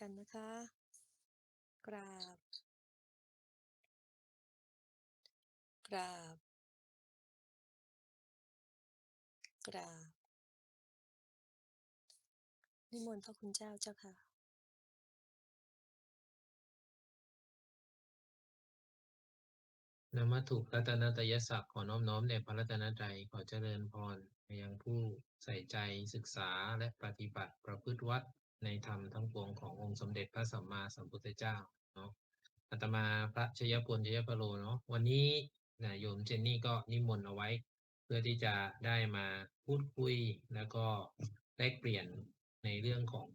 กันนะคะ กราบ กราบ กราบ นิมนต์พระคุณเจ้าเจ้าค่ะนมัตถุรัตนตยศักดิ์ขอน้อมน้อมแด่พระรัตนตรัยขอเจริญพรไปยังผู้ใส่ใจศึกษาและปฏิบัติประพฤติวัด ในธรรมทั้งปวงขององค์สมเด็จพระสัมมาสัมพุทธเจ้าเนาะอาตมาพระชยพลชยพโลเนาะวันนี้นะโยมเจนนี่ก็นิมนต์เอาไว้ เพื่อที่จะได้มาพูดคุยแล้วก็แลกเปลี่ยนในเรื่องของ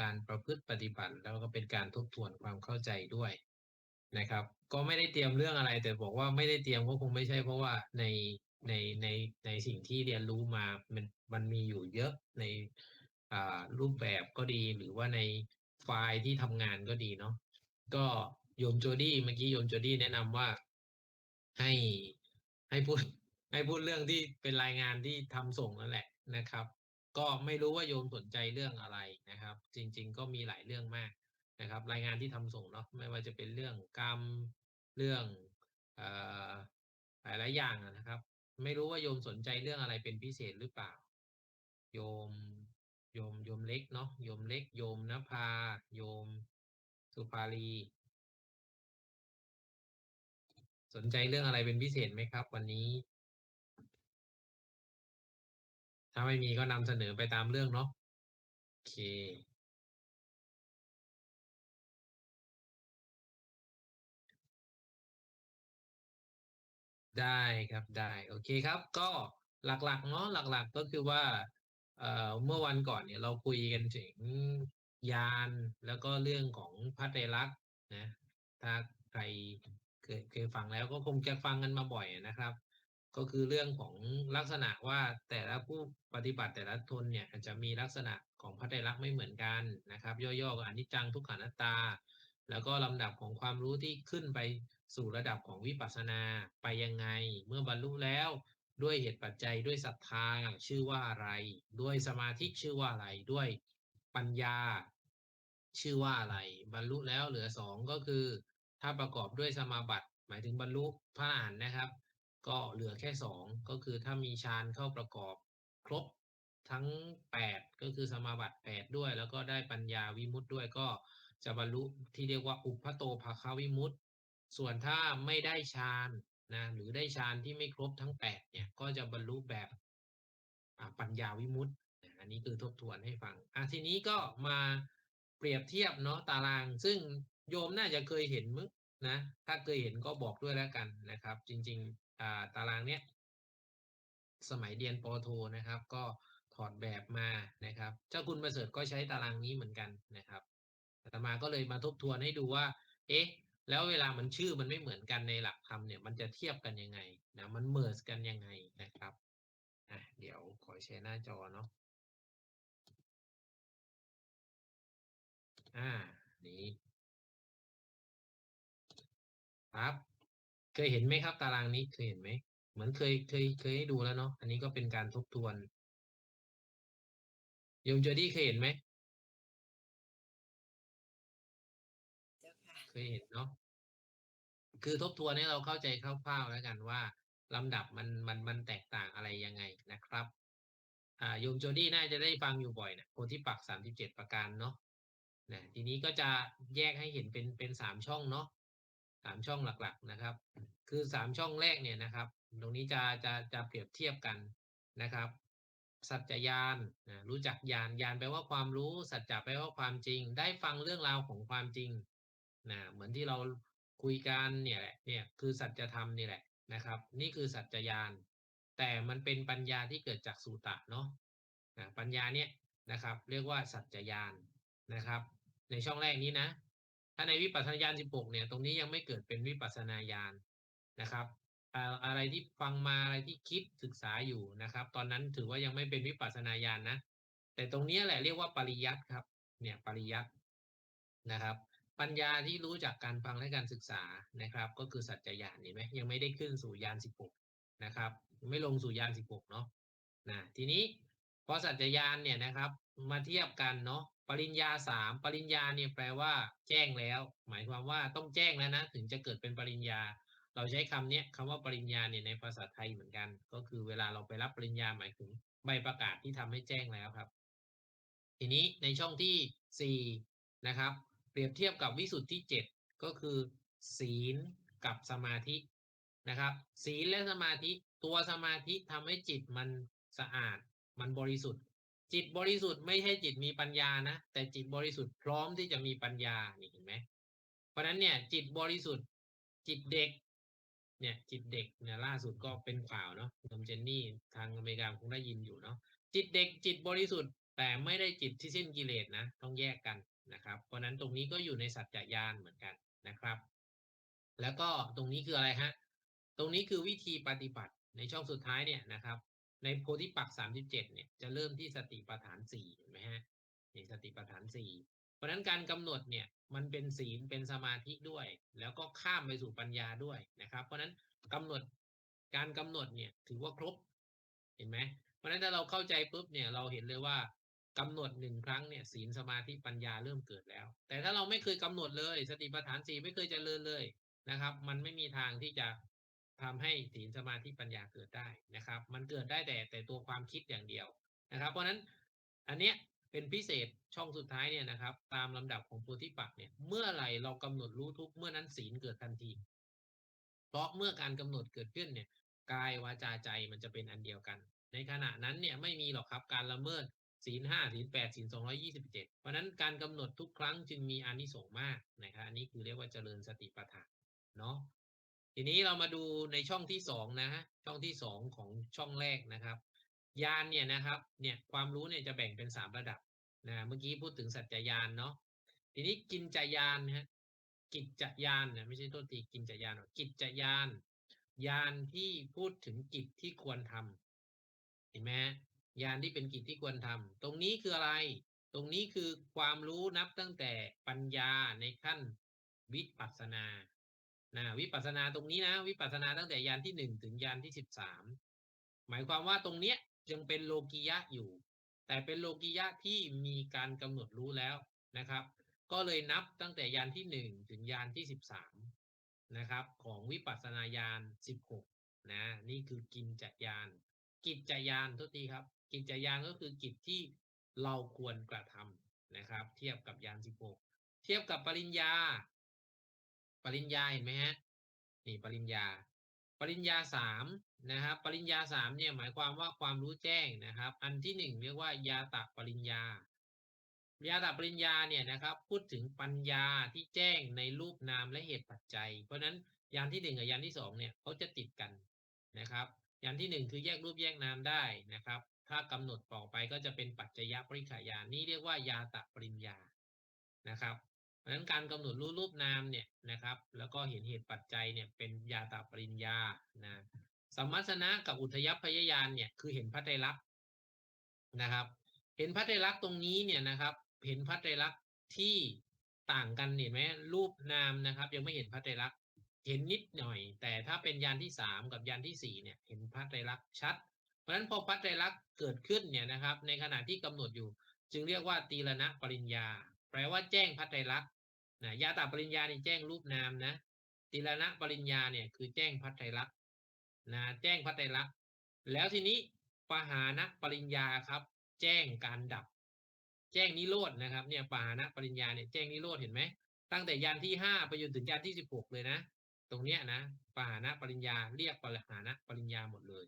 การประพฤติปฏิบัติ แล้วก็เป็นการทบทวนความเข้าใจด้วยนะครับ ก็ไม่ได้เตรียมเรื่องอะไร แต่บอกว่าไม่ได้เตรียมก็คงไม่ใช่เพราะว่าในในในในสิ่งที่เรียนรู้มามันมันมีอยู่เยอะใน รูปแบบก็ดีหรือว่าในไฟล์ที่ทำงานก็ดีเนาะก็โยมโจดี้เมื่อกี้โยมโจดี้แนะนำว่าให้ให้พูดให้พูดเรื่องที่เป็นรายงานที่ทำส่งนั่นแหละนะครับ ก็ไม่รู้ว่าโยมสนใจเรื่องอะไรนะครับ จริง ๆ ก็มีหลายเรื่องมากนะครับ รายงานที่ทำส่งเนาะไม่ว่าจะเป็นเรื่องกรรมเรื่องอหลายหลายอย่างนะครับ ไม่รู้ว่าโยมสนใจเรื่องอะไรเป็นพิเศษหรือเปล่า โยม โยมโยมเล็กเนาะโยมเล็ก โยมนภา โยมสุภาลี สนใจเรื่องอะไรเป็นพิเศษไหมครับ วันนี้ ถ้าไม่มีก็นำเสนอไปตามเรื่องเนาะโอเคได้ครับได้โอเคครับ ก็หลักๆเนาะหลักๆก็คือว่า เอ่อเมื่อวันก่อนเนี่ยเราคุยกันถึงยานแล้วก็เรื่องของพระไตรลักษณ์นะ ถ้าใครเคยเคยฟังแล้วก็คงจะฟังกันมาบ่อยนะครับ ก็คือเรื่องของลักษณะว่าแต่ละผู้ปฏิบัติแต่ละทนเนี่ยจะมีลักษณะของพระไตรลักษณ์ไม่เหมือนกันนะครับ ย่อๆอนิจจังทุกขังนัตตา แล้วก็ลำดับของความรู้ที่ขึ้นไปสู่ระดับของวิปัสสนาไปยังไง เมื่อบรรลุแล้ว ด้วยเหตุปัจจัยด้วยศรัทธาชื่อว่าอะไร ด้วยสมาธิชื่อว่าอะไร ด้วยปัญญา ชื่อว่าอะไร บรรลุแล้วเหลือสองก็คือ ถ้าประกอบด้วยสมาบัติ หมายถึงบรรลุพระอรหันต์นะครับ ก็เหลือแค่สองก็คือถ้ามีฌานเข้าประกอบครบทั้งแปดก็คือสมาบัติแปดด้วย แล้วก็ได้ปัญญาวิมุตติด้วยก็จะบรรลุที่เรียกว่าอุปโตภาคาวิมุตติส่วนถ้าไม่ได้ฌาน นะหรือได้ฌานที่ไม่ครบทั้งแปดเนี่ย ก็จะบรรลุแบบปัญญาวิมุตตินะอันนี้คือทบทวนให้ฟังอะทีนี้ก็มาเปรียบเทียบเนาะตาราง ซึ่งโยมน่าจะเคยเห็นมึงนะถ้าเคยเห็นก็บอกด้วยแล้วกันนะครับ จริงๆอ่าตารางเนี้ยสมัยเรียนปโทนะครับ ก็ถอดแบบมานะครับ เจ้าคุณประเสริฐก็ใช้ตารางนี้เหมือนกันนะครับอาตมาก็เลยมาทบทวนให้ดูว่า เอ๊ะ แล้วเวลามันชื่อมันไม่เหมือนกันในหลักธรรมเนี่ยมันจะเทียบกันยังไงนะมันเมิร์กันยังไงนะครับอะเดี๋ยวขอแชร์หน้าจอเนาะอ่านี่ครับ เคยเห็นไหมครับ ตารางนี้เคยเห็นไหมเหมือนเคยเคยเคยให้ดูแล้วเนาะอันนี้ก็เป็นการทบทวนโยมเจอดี้เคยเห็นไหมเจ้าค่ะเคยเห็นเนาะ คือทบทวนให้เราเข้าใจคร่าวๆแล้วกันว่าลำดับมันมันมันแตกต่างอะไรยังไงนะครับ อ่าโยมโจดี้น่าจะได้ฟังอยู่บ่อยนะโพธิปักสามสิบเจ็ดประการเนาะนะทีนี้ก็จะแยกให้เห็นเป็นเป็นสามช่องเนาะสามช่องหลักๆนะครับ คือสามช่องแรกเนี่ยนะครับ ตรงนี้จะจะจะเปรียบเทียบกันนะครับ สัจจญาณนะรู้จักญาณญาณแปลว่าความรู้ สัจจะแปลว่าความจริง ได้ฟังเรื่องราวของความจริงนะเหมือนที่เรา คุยกันเนี่ยแหละเนี่ยคือสัจธรรมนี่แหละนะครับ นี่คือสัจจญาณแต่มันเป็นปัญญาที่เกิดจากสูตะเนาะนะปัญญาเนี่ยนะครับ เรียกว่าสัจจญาณนะครับ ในช่องแรกนี้นะ ถ้าในวิปัสสนาญาณ16เนี่ยตรงนี้ยังไม่เกิดเป็นวิปัสสนาญาณนะครับอ่าอะไรที่ฟังมาอะไรที่คิดศึกษาอยู่นะครับ ตอนนั้นถือว่ายังไม่เป็นวิปัสสนาญาณนะแต่ตรงนี้แหละเรียกว่าปริยัติครับ เนี่ยปริยัตินะครับ ปัญญาที่รู้จากการฟังและการศึกษานะครับ ก็คือสัจจญาณเห็นไหมยังไม่ได้ขึ้นสู่ญาณ16นะครับ ไม่ลงสู่ญาณ16เนาะนะทีนี้พอสัจจญาณเนี่ยนะครับมาเทียบกันเนาะปริญญาสามปริญญาเนี่ยแปลว่า แจ้งแล้ว หมายความว่าต้องแจ้งแล้วนะถึงจะเกิดเป็นปริญญา เราใช้คำเนี้ยคำว่าปริญญาเนี่ยในภาษาไทยเหมือนกัน ก็คือเวลาเราไปรับปริญญาหมายถึงใบประกาศที่ทำให้แจ้งแล้วครับ ทีนี้ในช่องที่สี่นะครับ รียบเทียบกับวิสุทธิเจ็ดก็คือ ศีลกับสมาธินะครับ ศีลและสมาธิตัวสมาธิทำให้จิตมันสะอาด มันบริสุทธิ์ จิตบริสุทธิ์ไม่ใช่จิตมีปัญญานะ แต่จิตบริสุทธิ์พร้อมที่จะมีปัญญานี่เห็นไหมเพราะฉะนั้นเนี่ยจิตบริสุทธิ์ จิตเด็กเนี่ยจิตเด็กเนี่ยล่าสุดก็เป็นข่าวเนาะนมเจนนี่ทางอเมริกาคงได้ยินอยู่เนาะจิตเด็กจิตบริสุทธิ์ แต่ไม่ได้จิตที่สิ้นกิเลสนะ ต้องแยกกัน นะครับ เพราะนั้นตรงนี้ก็อยู่ในสัจจญาณเหมือนกันนะครับ แล้วก็ตรงนี้คืออะไรฮะตรงนี้คือวิธีปฏิบัติในช่องสุดท้ายเนี่ยนะครับ ในโพธิปักสามสิบเจ็ดเนี่ยจะเริ่มที่สติปัฏฐานสี่เห็นไหมฮะนี่สติปัฏฐานสี่เพราะนั้นการกำหนดเนี่ยมันเป็นศีลเป็นสมาธิด้วย แล้วก็ข้ามไปสู่ปัญญาด้วยนะครับ เพราะนั้นกำหนดการกำหนดเนี่ยถือว่าครบเห็นไหมเพราะนั้นถ้าเราเข้าใจปุ๊บเนี่ยเราเห็นเลยว่า กำหนดหนึ่งครั้งเนี่ยศีลสมาธิปัญญาเริ่มเกิดแล้ว แต่ถ้าเราไม่เคยกำหนดเลย สติปัฏฐานสี่ไม่เคยจเจริญเลยนะครับ มันไม่มีทางที่จะทำให้ศีลสมาธิปัญญาเกิดได้นะครับ มันเกิดได้แต่แต่ตัวความคิดอย่างเดียวนะครับ เพราะฉะนั้นอันเนี้ยเป็นพิเศษช่องสุดท้ายเนี่ยนะครับ ตามลำดับของโพธิปักษ์เนี่ยเมื่อไหร่เรากำหนดรู้ทุกเมื่อนั้นศีลเกิดทันที เพราะเมื่อการกำหนดเกิดขึ้นเนี่ยกายวาจาใจมันจะเป็นอันเดียวกัน ในขณะนั้นเนี่ยไม่มีหรอกครับการละเมิด ศีลห้าศีลแปดศีลสองร้อยี่สิบเจ็ดเพราะนั้นการกำหนดทุกครั้งจึงมีอานิสงส์มากนะครับอันนี้คือเรียกว่าเจริญสติปัฏฐานเนาะทีนี้เรามาดูในช่องที่สองนะฮะช่องที่สองของช่องแรกนะครับญาณเนี่ยนะครับเนี่ยความรู้เนี่ยจะแบ่งเป็นสามระดับนะเมื่อกี้พูดถึงสัจจญาณเนาะทีนี้กินจญานฮะกิจจญาณนะไม่ใช่โทษทีกินจาณหรอกกิจจญาณยานที่พูดถึงกิจที่ควรทำเห็นไหม ยานที่เป็นกิจที่ควรทำตรงนี้คืออะไร ตรงนี้คือความรู้นับตั้งแต่ปัญญาในขั้นวิปัสสนานะวิปัสสนาตรงนี้นะ วิปัสสนาตั้งแต่ยานที่หนึ่งถึงยานที่สิบสามหมายความว่าตรงเนี้ยยังเป็นโลกิยะอยู่ แต่เป็นโลกิยะที่มีการกำหนดรู้แล้วนะครับ ก็เลยนับตั้งแต่ยานที่หนึ่งถึงยานที่สิบสามนะครับ ของวิปัสสนาญาณ16นะนี่คือกินจัญาณกิจจญาณทุกทีครับ กิจจญาณก็คือกิจที่เราควรกระทำนะครับ เทียบกับญาณ16เทียบกับปริญญา ปริญญาเห็นไหมฮะนี่ปริญญา ปริญญาสามนะครับ ปริญญาสามเนี่ยหมายความว่าความรู้แจ้งนะครับ อันที่หนึ่งเรียกว่ายาตะปริญญายาตปริญญาเนี่ยนะครับ พูดถึงปัญญาที่แจ้งในรูปนามและเหตุปัจจัย เพราะฉะนั้นยานที่หนึ่งกับยานที่สองเนี่ยเขาจะติดกันนะครับยานที่หนึ่งคือแยกรูปแยกนามได้นะครับ ถ้ากำหนดต่อไปก็จะเป็นปัจจยปริขายานนี่เรียกว่ายาตปริญญานะครับเพราะฉะนั้นการกำหนดรู้รูปนามเนี่ยนะครับ แล้วก็เห็นเหตุปัจจัยเนี่ยเป็นยาตปริญญานะสัมมัสนะกับอุทยพยายานเนี่ยคือเห็นพระไตรลักษณ์นะครับ เห็นพระไตรลักษณ์ตรงนี้เนี่ยนะครับ เห็นพระไตรลักษณ์ที่ต่างกันเห็นไหมรูปนามนะครับ ยังไม่เห็นพระไตรลักษณ์เห็นนิดหน่อย แต่ถ้าเป็นยานที่สามกับยานที่สี่เนี่ยเห็นพระไตรลักษณ์ชัด ราะฉะนั้นพอพระไตรลักษณ์เกิดขึ้นเนี่ยนะครับ ในขณะที่กำหนดอยู่ จึงเรียกว่าตีรณะปริญญา แปลว่าแจ้งพระไตรลักษณ์นะยาตาปริญญานี่แจ้งรูปนามนะตีรณะปริญญาเนี่ยคือแจ้งพระไตรลักษณ์นะแจ้งพระไตรลักษณ์แล้วทีนี้ปหานะปริญญาครับ แจ้งการดับ แจ้งนิโรธนะครับเนี่ยปหานะปริญญาเนี่ยแจ้งนิโรธเห็นไหมตั้งแต่ยานที่ห้าไปจนถึงยานที่สิบหกเลยนะ ตรงเนี้ยนะปหานะปริญญาเรียกปหานะปริญญาหมดเลย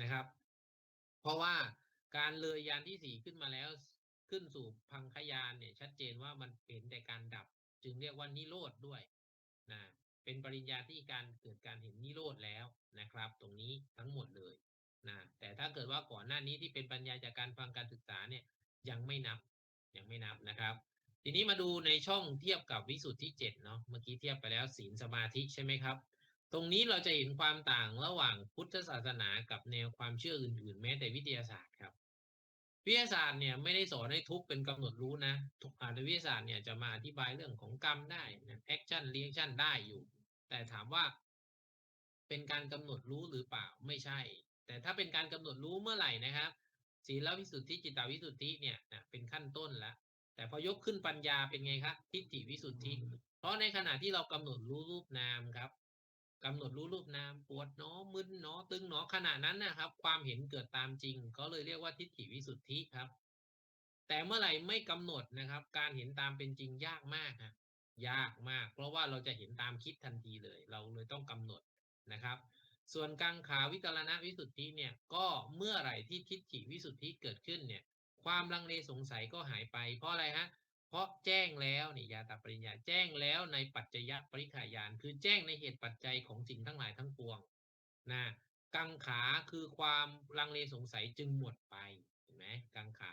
นะครับ เพราะว่าการเลยยานที่สี่ขึ้นมาแล้วขึ้นสู่พังคยานเนี่ย ชัดเจนว่ามันเป็นแต่การดับ จึงเรียกว่านิโรธด้วยนะเป็นปริญญาที่การเกิดการเห็นนิโรธแล้วนะครับ ตรงนี้ทั้งหมดเลยนะแต่ถ้าเกิดว่าก่อนหน้านี้ที่เป็นปัญญาจากการฟังการศึกษาเนี่ยยังไม่นับยังไม่นับนะครับ ทีนี้มาดูในช่องเทียบกับวิสุทธิเจ็ดเนาะเมื่อกี้เทียบไปแล้วศีลสมาธิใช่ไหมครับ ตรงนี้เราจะเห็นความต่างระหว่างพุทธศาสนากับแนวความเชื่ออื่นๆ แม้แต่วิทยาศาสตร์ครับ วิทยาศาสตร์เนี่ยไม่ได้สอนให้ทุกเป็นกำหนดรู้นะทุกอาวิทยาศาสตร์เนี่ยจะมาอธิบายเรื่องของกรรมได้นะแอคชั่นเรีแอคชั่นได้อยู่ แต่ถามว่า เป็นการกำหนดรู้หรือเปล่าไม่ใช่ แต่ถ้าเป็นการกำหนดรู้เมื่อไหร่นะครับศีลวิสุทธิจิตตวิสุทธิเนี่ยนะเป็นขั้นต้นแล้วแต่พอยกขึ้นปัญญาเป็นไงครับทิฏฐิวิสุทธิ เพราะในขณะที่เรากำหนดรู้รูปนามครับ กำหนดรู้รูปนามปวดหนอมึนหนอตึงหนอขณะนั้นนะครับ ความเห็นเกิดตามจริง ก็เลยเรียกว่าทิฏฐิวิสุทธิครับ แต่เมื่อไหร่ไม่กำหนดนะครับ การเห็นตามเป็นจริงยากมากฮะยากมาก เพราะว่าเราจะเห็นตามคิดทันทีเลย เราเลยต้องกำหนดนะครับ ส่วนกังขาวิจารณวิสุทธิเนี่ยก็เมื่อไหร่ที่ทิฏฐิวิสุทธิเกิดขึ้นเนี่ย ความลังเลสงสัยก็หายไป เพราะอะไรฮะ เพราะแจ้งแล้วนี่ยาตาปริญญาแจ้งแล้วในปัจจยปริขายาน คือแจ้งในเหตุปัจจัยของสิ่งทั้งหลายทั้งปวงนะกังขาคือความลังเลสงสัยจึงหมดไปเห็นไหมกังขา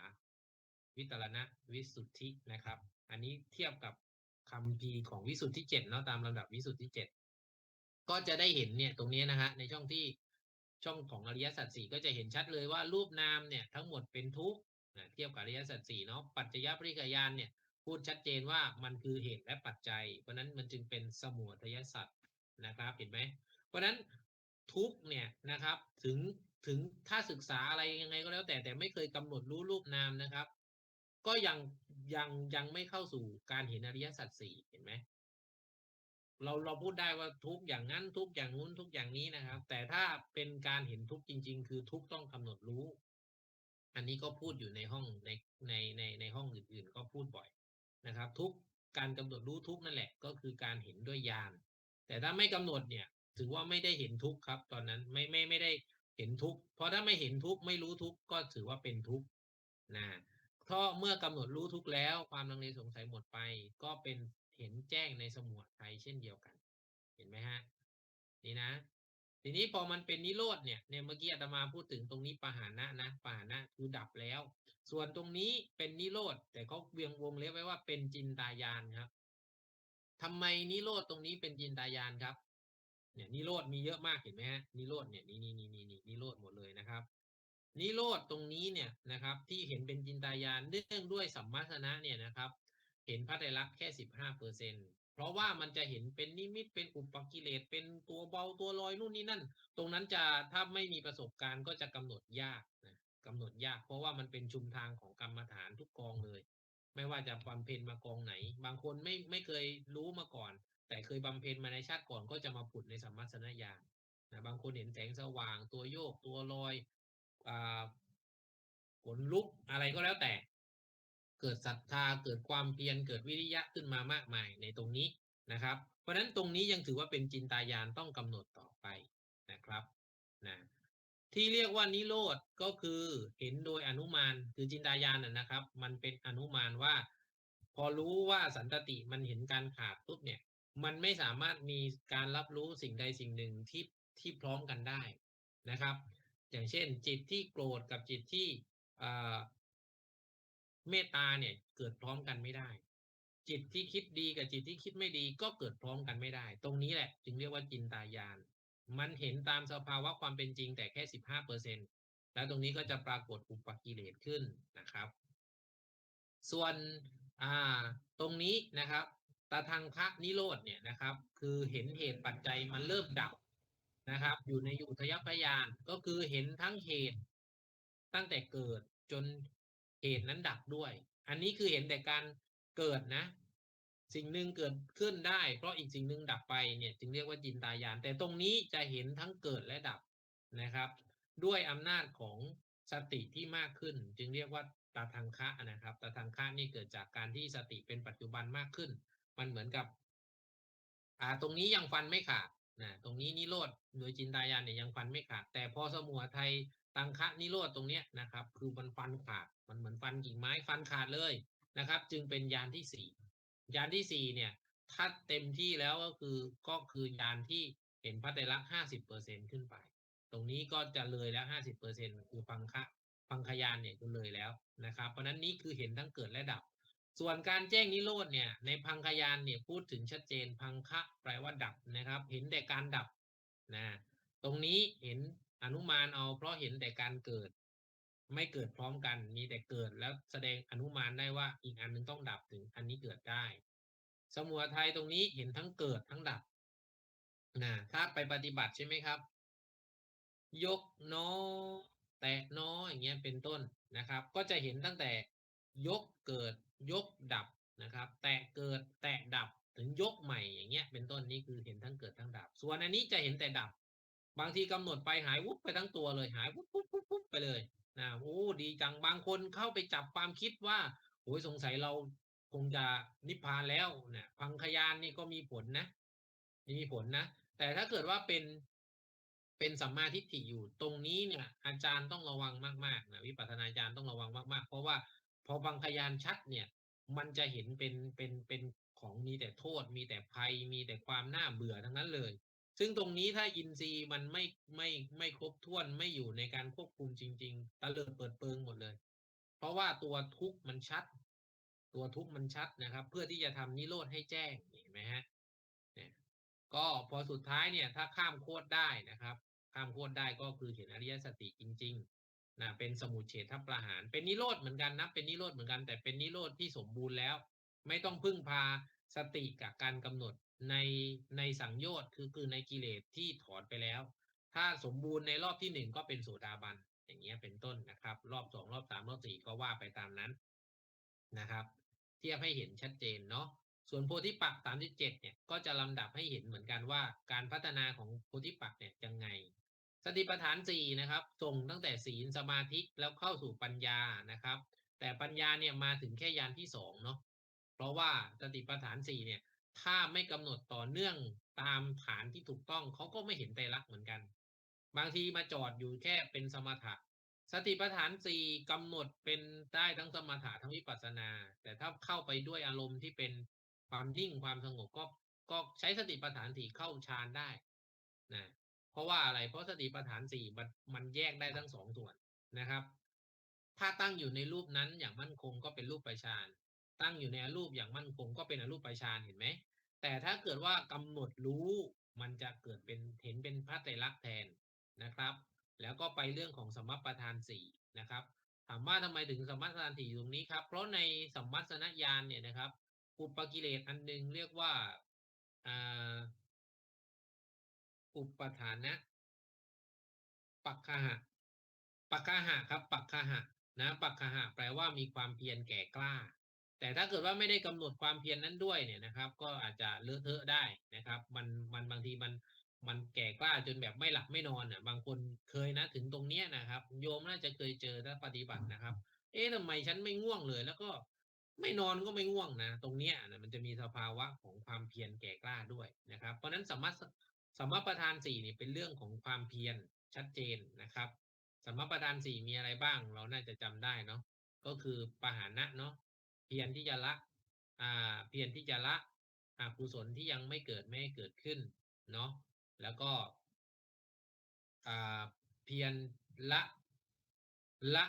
วิตรณะวิสุทธินะครับ อันนี้เทียบกับคำพีของวิสุทธิเจ็ดเนาะตามลำดับวิสุทธิเจ็ดก็จะได้เห็นเนี่ยตรงนี้นะฮะในช่องที่ช่องของอริยสัจสี่ก็จะเห็นชัดเลยว่ารูปนามเนี่ยทั้งหมดเป็นทุกข์เทียบกับอริยสัจสี่เนาะปัจจยปริกายานเนี่ย พูดชัดเจนว่ามันคือเหตุและปัจจัย เพราะนั้นมันจึงเป็นสมุทัยสัจนะครับเห็นไหมเพราะนั้นทุกเนี่ยนะครับถึงถึงถ้าศึกษาอะไรยังไงก็แล้วแต่แต่ไม่เคยกำหนดรู้รูปนามนะครับ ก็ยังยังยังไม่เข้าสู่การเห็นอริยสัจสี่เห็นไหมเราเราพูดได้ว่าทุกอย่างนั้นทุกอย่างนู้นทุกอย่างนี้นะครับ แต่ถ้าเป็นการเห็นทุกจริง ๆ คือทุกต้องกำหนดรู้ อันนี้ก็พูดอยู่ในห้องในในในในห้องอื่นๆ ก็พูดบ่อย นะครับ ทุกการกำหนดรู้ทุกนั่นแหละก็คือการเห็นด้วยญาณแต่ถ้าไม่กำหนดเนี่ย ถือว่าไม่ได้เห็นทุกครับ ตอนนั้นไม่ไม่ไม่ได้เห็นทุกเพราะถ้าไม่เห็นทุกไม่รู้ทุกก็ถือว่าเป็นทุกนะเพราเมื่อกำหนดรู้ทุกแล้ว ความลังเลสงสัยหมดไป ก็เป็นเห็นแจ้งในสมุทัยเช่นเดียวกัน เห็นไหมฮะนี่นะ ทีนี้พอมันเป็นนิโรธเนี่ยเนี่ยเมื่อกี้อาตมาพูดถึงตรงนี้ปหานะนะปหานะคือดับแล้ว ส่วนตรงนี้เป็นนิโรธแต่เขาเวียงวงเล็บไว้ว่าเป็นจินตายานครับทำไมนิโรธตรงนี้เป็นจินตายานครับ เนี่ยนิโรธมีเยอะมากเห็นไหมฮะนิโรธเนี่ยนี่นี่นี่นี่นี่นิโรธหมดเลยนะครับ นิโรธตรงนี้เนี่ยนะครับ ที่เห็นเป็นจินตายานเนื่องด้วยสัมมาสนะเนี่ยนะครับ เห็นพระไตรลักษณ์แค่สิบห้าเปอร์เซ็นต์ เพราะว่ามันจะเห็นเป็นนิมิตเป็นอุปกิเลสเป็นตัวเบาตัวลอยนู่นนี่นั่น ตรงนั้นจะถ้าไม่มีประสบการณ์ก็จะกำหนดยากนะกำหนดยาก เพราะว่ามันเป็นชุมทางของกรรมฐานทุกกองเลย ไม่ว่าจะบำเพ็ญมากองไหน บางคนไม่ไม่เคยรู้มาก่อน แต่เคยบำเพ็ญมาในชาติก่อนก็จะมาผุดในสัมมาสนญาณนะบางคนเห็นแสงสว่างตัวโยกตัวลอยอ่าขนลุกอะไรก็แล้วแต่ เกิดศรัทธาเกิดความเพียรเกิดวิริยะขึ้นมามากมายในตรงนี้นะครับ เพราะฉะนั้นตรงนี้ยังถือว่าเป็นจินตายานต้องกำหนดต่อไปนะครับนะที่เรียกว่านิโรธก็คือเห็นโดยอนุมานคือจินตายานนะครับ มันเป็นอนุมานว่า พอรู้ว่าสันตติมันเห็นการขาดปุ๊บเนี่ยมันไม่สามารถมีการรับรู้สิ่งใดสิ่งหนึ่งที่ที่พร้อมกันได้นะครับ อย่างเช่น จิตที่โกรธกับจิตที่ เมตตาเนี่ยเกิดพร้อมกันไม่ได้ จิตที่คิดดีกับจิตที่คิดไม่ดีก็เกิดพร้อมกันไม่ได้ ตรงนี้แหละ จึงเรียกว่าจินตายาน มันเห็นตามสภาวะความเป็นจริงแต่แค่สิบห้าเปอร์เซ็นแล้วตรงนี้ก็จะปรากฏอุปกิเลสขึ้นนะครับ ส่วนอ่าตรงนี้นะครับตาทางคะนิโรธเนี่ยนะครับ คือเห็นเหตุปัจจัยมันเริ่มดับนะครับ อยู่ในอุทยพยานก็คือเห็นทั้งเหตุตั้งแต่เกิดจน เหตุนั้นดับด้วย อันนี้คือเห็นแต่การเกิดนะ สิ่งหนึ่งเกิดขึ้นได้ เพราะอีกสิ่งหนึ่งดับไปเนี่ย จึงเรียกว่าจินตายาน แต่ตรงนี้จะเห็นทั้งเกิดและดับนะครับ ด้วยอำนาจของสติที่มากขึ้น จึงเรียกว่าตาทางคะนะครับตาทางคะนี่เกิดจากการที่สติเป็นปัจจุบันมากขึ้น มันเหมือนกับ อ่า ตรงนี้ยังฟันไม่ขาดนะตรงนี้นิโรธโดยจินตายานเนี่ยยังฟันไม่ขาด แต่พอสมุทัยตังคะนิโรธตรงเนี้ยนะครับ คือมันฟันขาด มันเหมือนฟันกิ่งไม้ฟันขาดเลยนะครับ จึงเป็นยานที่สี่ยานที่สี่เนี่ยถ้าเต็มที่แล้วก็คือก็คือยานที่เห็นพระไตรลักษณ์ห้าสิบเปอร์เซ็นขึ้นไป ตรงนี้ก็จะเลยแล้วห้าสิบเปอร์เซ็นคือพังคะพังคยานเนี่ยก็เลยแล้วนะครับ เพราะฉะนั้นนี้คือเห็นทั้งเกิดและดับ ส่วนการแจ้งนิโรธเนี่ยในพังคยานเนี่ยพูดถึงชัดเจนพังคะแปลว่าดับนะครับ เห็นแต่การดับนะตรงนี้เห็นอนุมานเอาเพราะเห็นแต่การเกิด ไม่เกิดพร้อมกัน มีแต่เกิดแล้วแสดงอนุมานได้ว่าอีกอันหนึงต้องดับถึงอันนี้เกิดได้ สมุทัยตรงนี้เห็นทั้งเกิดทั้งดับนะถ้าไปปฏิบัติใช่ไหมครับ ยกน้อแตะน้ออย่างเงี้ยเป็นต้นนะครับ ก็จะเห็นตั้งแต่ยกเกิดยกดับนะครับ แตะเกิดแตะดับถึงยกใหม่อย่างเงี้ยเป็นต้นนี้คือเห็นทั้งเกิดทั้งดับ ส่วนอันนี้จะเห็นแต่ดับ บางทีกำหนดไปหายวุบไปทั้งตัวเลยหายวุบวุบวุบวุบไปเลย นะโอ้ดีจังบางคนเข้าไปจับความคิดว่าโอ้ยสงสัยเราคงจะนิพพานแล้วเนี่ยพังคยานนี่ก็มีผลนะมีผลนะแต่ถ้าเกิดว่าเป็นเป็นสัมมาทิฏฐิอยู่ตรงนี้เนี่ย อาจารย์ต้องระวังมากๆนะวิปัสสนาจารย์ต้องระวังมากๆ เพราะว่าพอพังคยานชัดเนี่ย มันจะเห็นเป็นเป็นเป็นของมีแต่โทษ มีแต่ภัย มีแต่ความน่าเบื่อทั้งนั้นเลย ซึ่งตรงนี้ถ้าอินทรีมันไม่ไม่ไม่ครบถ้วนไม่อยู่ในการควบคุมจริง ๆตะเลิดเปิดเปิงหมดเลย เพราะว่าตัวทุกข์มันชัด ตัวทุกข์มันชัดนะครับ เพื่อที่จะทำนิโรธให้แจ้งเห็นไหมฮะเนี่ยก็พอสุดท้ายเนี่ย ถ้าข้ามโคตรได้นะครับ ข้ามโคตรได้ก็คือเห็นอริยสัจจริง ๆนะเป็นสมุทเฉทประหาร เป็นนิโรธเหมือนกันนะเป็นนิโรธเหมือนกันแต่เป็นนิโรธที่สมบูรณ์แล้ว ไม่ต้องพึ่งพาสติกับการกำหนด ในในสังโยชน์คือคือในกิเลสที่ถอนไปแล้ว ถ้าสมบูรณ์ในรอบที่หนึ่งก็เป็นโสดาบันอย่างเงี้ยเป็นต้นนะครับ รอบสองรอบสามรอบสี่ก็ว่าไปตามนั้นนะครับ เทียบให้เห็นชัดเจนเนาะส่วนโพธิปักษ์สามสิบเจ็ดเนี่ยก็จะลำดับให้เห็นเหมือนกันว่า การพัฒนาของโพธิปักษ์เนี่ยยังไง สติปัฏฐานสี่นะครับส่งตั้งแต่ศีลสมาธิแล้วเข้าสู่ปัญญานะครับ แต่ปัญญาเนี่ยมาถึงแค่ยานที่สองเนาะเพราะว่าสติปัฏฐานสี่เนี่ย ถ้าไม่กำหนดต่อเนื่องตามฐานที่ถูกต้องเขาก็ไม่เห็นไตรลักษณ์เหมือนกัน บางทีมาจอดอยู่แค่เป็นสมถะ สติปัฏฐานสี่กำหนดเป็นได้ทั้งสมถะทั้งวิปัสสนา แต่ถ้าเข้าไปด้วยอารมณ์ที่เป็นความนิ่งความสงบก็ก็ใช้สติปัฏฐานสี่เข้าฌานได้นะเพราะว่าอะไรเพราะสติปัฏฐานสี่มันมันแยกได้ทั้งสองส่วนนะครับ ถ้าตั้งอยู่ในรูปนั้นอย่างมั่นคงก็เป็นรูปประชานตั้งอยู่ในอรูปอย่างมั่นคงก็เป็นอรูปฌานเห็นไหม แต่ถ้าเกิดว่ากำหนดรู้มันจะเกิดเป็นเห็นเป็นพระไตรลักษณ์แทนนะครับ แล้วก็ไปเรื่องของสมมัปทานสี่นะครับถามว่าทำไมถึงสมมัปทานสี่ตรงนี้ครับ เพราะในสัมมัสนญาณเนี่ยนะครับอุปกิเลสอันหนึ่งเรียกว่าอุปทานะปักขะปักขะครับปักขะนะปักขะแปลว่ามีความเพียรแก่กล้า แต่ถ้าเกิดว่าไม่ได้กำหนดความเพียรนนั้นด้วยเนี่ยนะครับ ก็อาจจะเลอะเทอะได้นะครับ มันมันบางทีมันมันแก่กล้าจนแบบไม่หลับไม่นอนอะ บางคนเคยนะถึงตรงเนี้ยนะครับ โยมน่าจะเคยเจอถ้าปฏิบัตินะครับ เอ๊ะทำไมฉันไม่ง่วงเลย แล้วก็ไม่นอนก็ไม่ง่วงนะตรงเนี้ยนะมันจะมีสภาวะของความเพียรแก่กล้าด้วยนะครับ เพราะฉะนั้นสมมติสมมติประธานสี่นี่เป็นเรื่องของความเพียรชัดเจนนะครับสมมติประธานสี่มีอะไรบ้าง เราน่าจะจำได้เนาะก็คือปหานะเนาะ เพียรที่จะละอ่าเพียรที่จะละอกุศลที่ยังไม่เกิดไม่ให้เกิดขึ้นเนาะแล้วก็อ่าเพียรละละ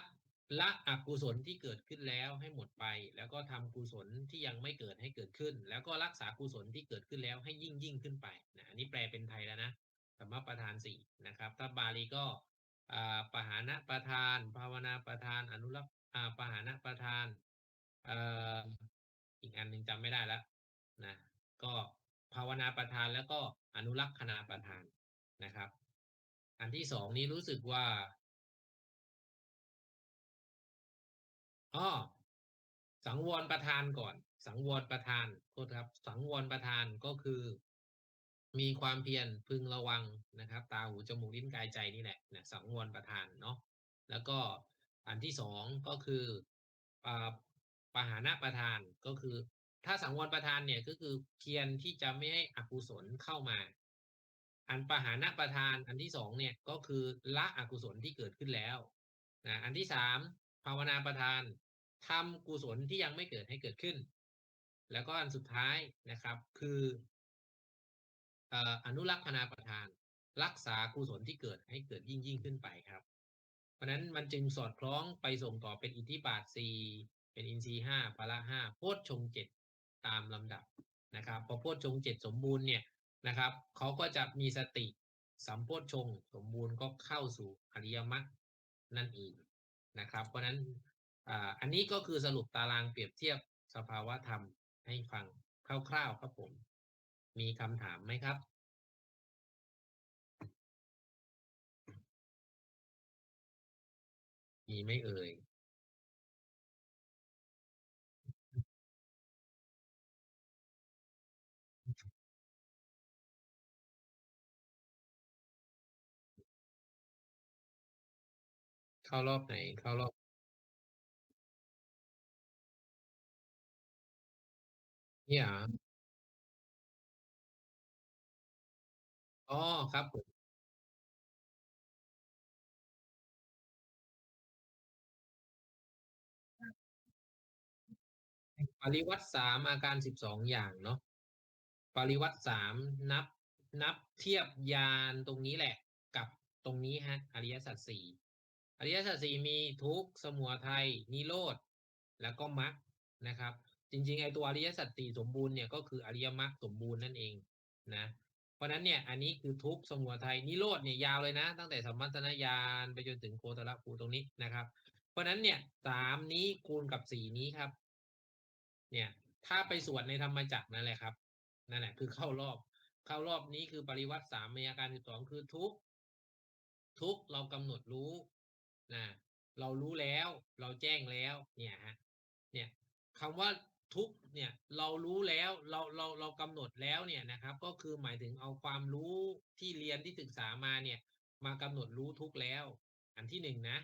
ละอกุศลที่เกิดขึ้นแล้วให้หมดไป แล้วก็ทำกุศลที่ยังไม่เกิดให้เกิดขึ้น แล้วก็รักษากุศลที่เกิดขึ้นแล้วให้ยิ่งยิ่งขึ้นไปนะอันนี้แปลเป็นไทยแล้วนะสมมประธานสี่นะครับ ถ้าบาลีก็อ่าปหานะประธาน ภาวนาประธาน อนุรักษ์อ่าปหานะประธาน เอ่ออีกอันหนึ่งจำไม่ได้แล้วนะก็ภาวนาประธานแล้วก็อนุรักษณาประธานนะครับ อันที่สองนี้รู้สึกว่าอ้อสังวรประธานก่อน สังวรประธานโทษครับ สังวรประธานก็คือ มีความเพียรพึงระวังนะครับ ตาหูจมูกลิ้นกายใจนี่แหละนะสังวรประธานเนาะแล้วก็อันที่สองก็คืออ่า ปหานะประธานก็คือ ถ้าสังวรประธานเนี่ยก็คือเพียรที่จะไม่ให้อกุศลเข้ามา อันปหานะประธานอันที่สองเนี่ยก็คือละอกุศลที่เกิดขึ้นแล้วนะอันที่สามภาวนาประธานทำกุศลที่ยังไม่เกิดให้เกิดขึ้น แล้วก็อันสุดท้ายนะครับ คืออนุรักษณาประธาน รักษากุศลที่เกิดให้เกิดยิ่งยิ่งขึ้นไปครับ เพราะนั้นมันจึงสอดคล้องไปส่งต่อเป็นอิทธิบาทสี่ เป็นอินทรีห้าพละห้าโพชฌงเจ็ดตามลำดับนะครับพอโพชฌงเจ็ดสมบูรณ์เนี่ยนะครับเขาก็จะมีสติสัมโพชฌงสมบูรณ์ก็เข้าสู่อริยมรรคนั่นเองนะครับ เพราะนั้นอันนี้ก็คือสรุปตารางเปรียบเทียบสภาวะธรรมให้ฟังคร่าวๆครับผม มีคำถามไหมครับมีไม่เอ่ย เข้ารอบไหน เข้ารอบเนี่ยอ๋อ ครับผมปริวัติ 3 อาการ 12 อย่างเนาะ ปริวัติ 3 นับ นับเทียบญาณตรงนี้แหละ กับตรงนี้ครับ อริยสัจ 4 อริยสัจ4มีทุกสมุทัยนิโรธแล้วก็มรรคนะครับ จริงๆไอตัวอริยสัจ4สมบูรณ์เนี่ยก็คืออริยมรรคสมบูรณ์นั่นเองนะเพราะฉะนั้นเนี่ยอันนี้คือทุกสมุทัยนิโรธเนี่ยยาวเลยนะ ตั้งแต่สมัตนญาณไปจนถึงโคตรภูตรงนี้นะครับ เพราะฉะนั้นเนี่ย3นี้คูณกับ4นี้ครับ เนี่ยถ้าไปสวดในธรรมจักรนั่นแหละครับนั่นแหละคือเข้ารอบเข้ารอบนี้คือปริวัติ3มีอาการ12คือทุกทุกเรากำหนดรู้ นะเรารู้แล้วเราแจ้งแล้วเนี่ยครับเนี่ยคำว่าทุกเนี่ยเรารู้แล้วเราเราเรากำหนดแล้วเนี่ยนะครับ ก็คือหมายถึงเอาความรู้ที่เรียนที่ศึกษามาเนี่ยมากำหนดรู้ทุกแล้ว อันที่1นะ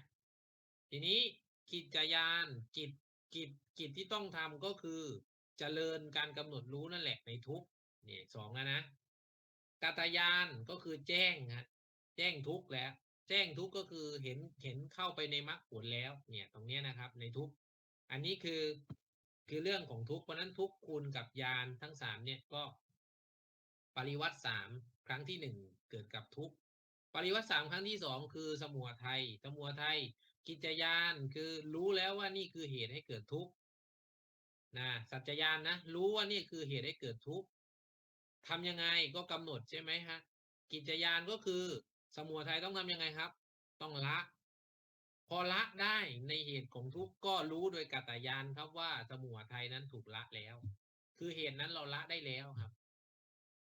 ทีนี้กิจญาณกิจกิจกิจที่ต้องทำก็คือเจริญการกำหนดรู้นั่นแหละในทุกข์นี่2แล้วนะกัตตญาณก็คือแจ้งครับแจ้งทุกแล้ว แจ้งทุกก็คือเห็นเห็นเข้าไปในมรรคผลแล้ว เนี่ยตรงเนี้ยนะครับ ในทุกอันนี้คือคือเรื่องของทุกเพราะนั้นทุกคูณกับญาณทั้ง3เนี่ยก็ ปริวัติ3ครั้งที่1เกิดกับทุกปริวัติ3ครั้งที่2คือสมุทัยสมุทัยกิจญาณคือรู้แล้วว่านี่คือเหตุให้เกิดทุกข์นะสัจจญาณนะรู้ว่านี่คือเหตุให้เกิดทุกข์ทำยังไงก็กำหนดใช่ไหมครับกิจญาณก็คือ สมุทัยต้องทำยังไงครับ ต้องละ พอละได้ในเหตุของทุกข์ก็รู้โดยกัตตญาณครับว่าสมุทัยนั้นถูกละแล้ว คือเหตุนั้นเราละได้แล้วครับ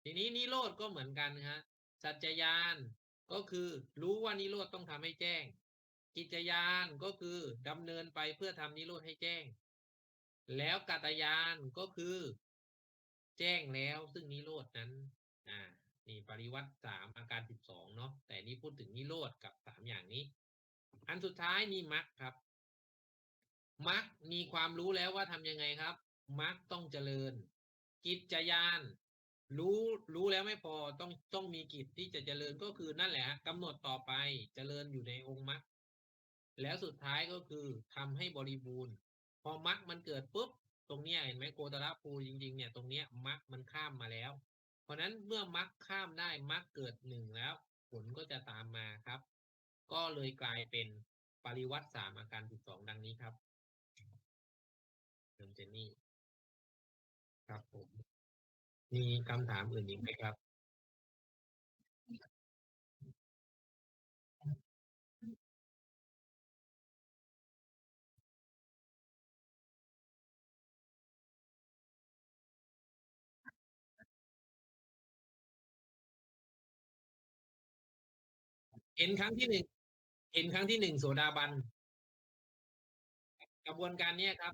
ทีนี้นิโรธก็เหมือนกันครับสัจจญาณก็คือรู้ว่านิโรธต้องทำให้แจ้ง กิจญาณก็คือดำเนินไปเพื่อทำนิโรธให้แจ้ง แล้วกัตตญาณก็คือ แจ้งแล้วซึ่งนิโรธนั้น อ่า นี่ปริวัติ3อาการ12เนาะแต่นี่พูดถึงนิโรธกับ3อย่างนี้ อันสุดท้ายนี่มรรคครับมรรคมีความรู้แล้วว่าทำยังไงครับมรรคต้องเจริญ กิจญาณรู้รู้แล้วไม่พอต้องต้องมีกิจที่จะเจริญก็คือนั่นแหละครับกำหนดต่อไปเจริญอยู่ในองค์มรรคแล้วสุดท้ายก็คือทำให้บริบูรณ์ พอมรรคมันเกิดปุ๊บตรงเนี้ยเห็นไหมโกตระภูจริง ๆ เนี่ยตรงเนี้ยมรรคมันข้ามมาแล้ว เพราะนั้นเมื่อมักข้ามได้มักเกิดหนึ่งแล้ว ผลก็จะตามมาครับ ก็เลยกลายเป็นปริวัติสามอาการ12ดังนี้ครับคุณเจนนี่ครับผมมีคำถามอื่นอีกไหมครับ? เห็นครั้งที่หนึ่งเห็นครั้งที่หนึ่งโสดาบัน กระบวนการเนี้ยครับ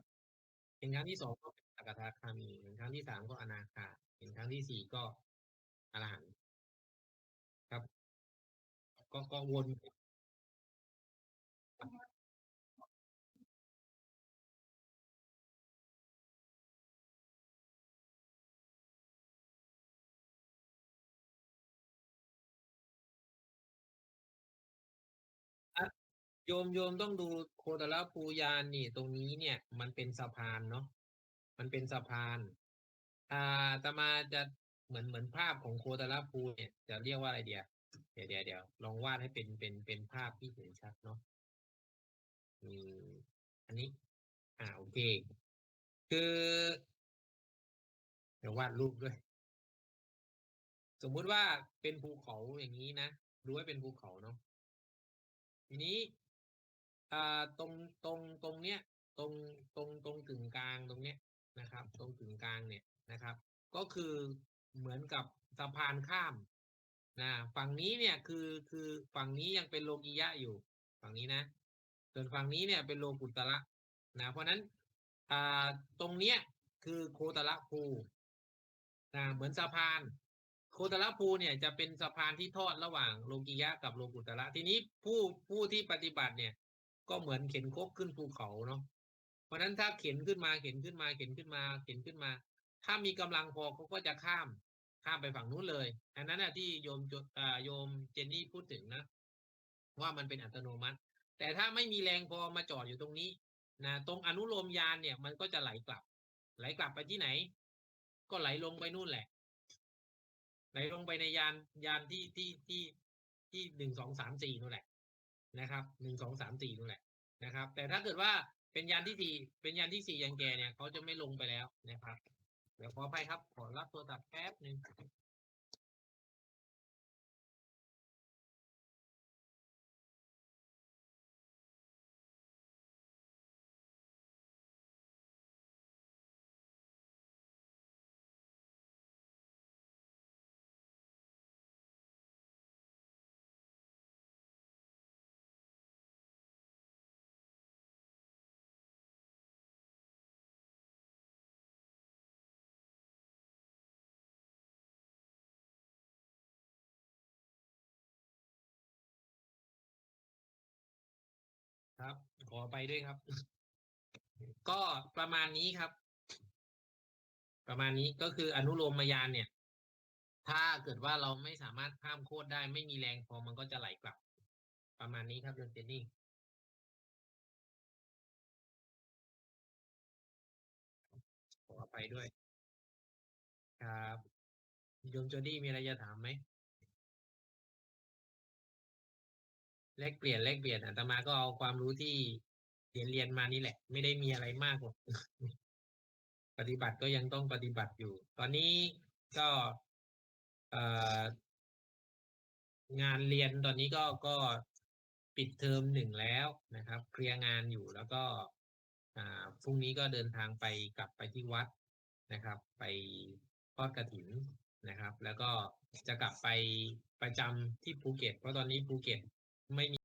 เห็นครั้งที่สองก็เป็นสกทาคามีเห็นครั้งที่สามก็อนาคาเห็นครั้งที่สี่ก็อรหันต์ครับ ก็ก็วน โยมโยมต้องดูโคตรภูญาณนี่ตรงนี้เนี่ย มันเป็นสะพานเนาะมันเป็นสะพานอ่าตมาจะเหมือนเหมือนภาพของโคตรภูเนี่ยจะเรียกว่าอะไรเดีอะเดี๋ยวๆๆลองวาดให้เป็นเป็นเป็นภาพที่เห็นชัดเนาะอืมอันนี้ อ่าโอเค คือเดี๋ยววาดรูปด้วย สมมุติว่าเป็นภูเขาอย่างงี้นะดูให้เป็นภูเขาเนาะทีนี้ อ่าตรงตรงตรงเนี้ยตรงตรงตรงกึ่งกลางตรงเนี้ยนะครับ ตรงกึ่งกลางเนี่ยนะครับ ก็คือเหมือนกับสะพานข้ามนะฝั่งนี้เนี่ยคือคือฝั่งนี้ยังเป็นโลกียะอยู่ฝั่งนี้นะ ส่วนฝั่งนี้เนี่ยเป็นโลกุตระนะเพราะนั้นอ่าตรงเนี้ยคือโคตระภูนะเหมือนสะพาน โคตระภูเนี่ยจะเป็นสะพานที่ทอดระหว่างโลกียะกับโลกุตระทีนี้ผู้ผู้ที่ปฏิบัติเนี่ย ก็เหมือนเข็นคกขึ้นภูเขาเนาะเพราะฉะนั้นถ้าเข็นขึ้นมาเข็นขึ้นมาเข็นขึ้นมาเข็นขึ้นมา ถ้ามีกำลังพอเขาก็จะข้ามข้ามไปฝั่งนู้นเลยอันนั้นน่ะที่โยมโยมเจนนี่พูดถึงนะว่ามันเป็นอัตโนมัติ แต่ถ้าไม่มีแรงพอมาจอดอยู่ตรงนี้นะตรงอนุโลมยานเนี่ย มันก็จะไหลกลับ ไหลกลับไปที่ไหน ก็ไหลลงไปนู่นแหละ ไหลลงไปในยานยานที่ที่ที่ที่หนึ่งสองสามสี่นู่นแหละ นะครับหนึ่งสองสามสี่นั่นแหละนะครับ แต่ถ้าเกิดว่าเป็นยันที่สี่เป็นยันที่สี่ยันแกเนี่ยเขาจะไม่ลงไปแล้วนะครับ เดี๋ยวขอไปครับ ขอรับโทรศัพท์แป๊บหนึ่ง อไปด้วยครับ ก็ประมาณนี้ครับ ประมาณนี้ก็คืออนุโลมมายานเนี่ย ถ้าเกิดว่าเราไม่สามารถข้ามโคตรได้ ไม่มีแรงพอมันก็จะไหลกลับ ประมาณนี้ครับโยมเจนนี่ขอไปด้วย ครับโยมโจดี้มีอะไรจะถามไหม แลกเปลี่ยนแลกเปลี่ยนอาตมาก็เอาความรู้ที่เรียนเรียนมานี่แหละ ไม่ได้มีอะไรมากหรอกปฏิบัติก็ยังต้องปฏิบัติอยู่ ตอนนี้ก็เอ่องานเรียนตอนนี้ก็ก็ปิดเทอมหนึ่งแล้วนะครับ เคลียร์งานอยู่แล้วก็พรุ่งนี้ก็เดินทางไปกลับไปที่วัดนะครับ ไปทอดกระถินนะครับ แล้วก็จะกลับไปประจำที่ภูเก็ต เพราะตอนนี้ภูเก็ต ไม่มี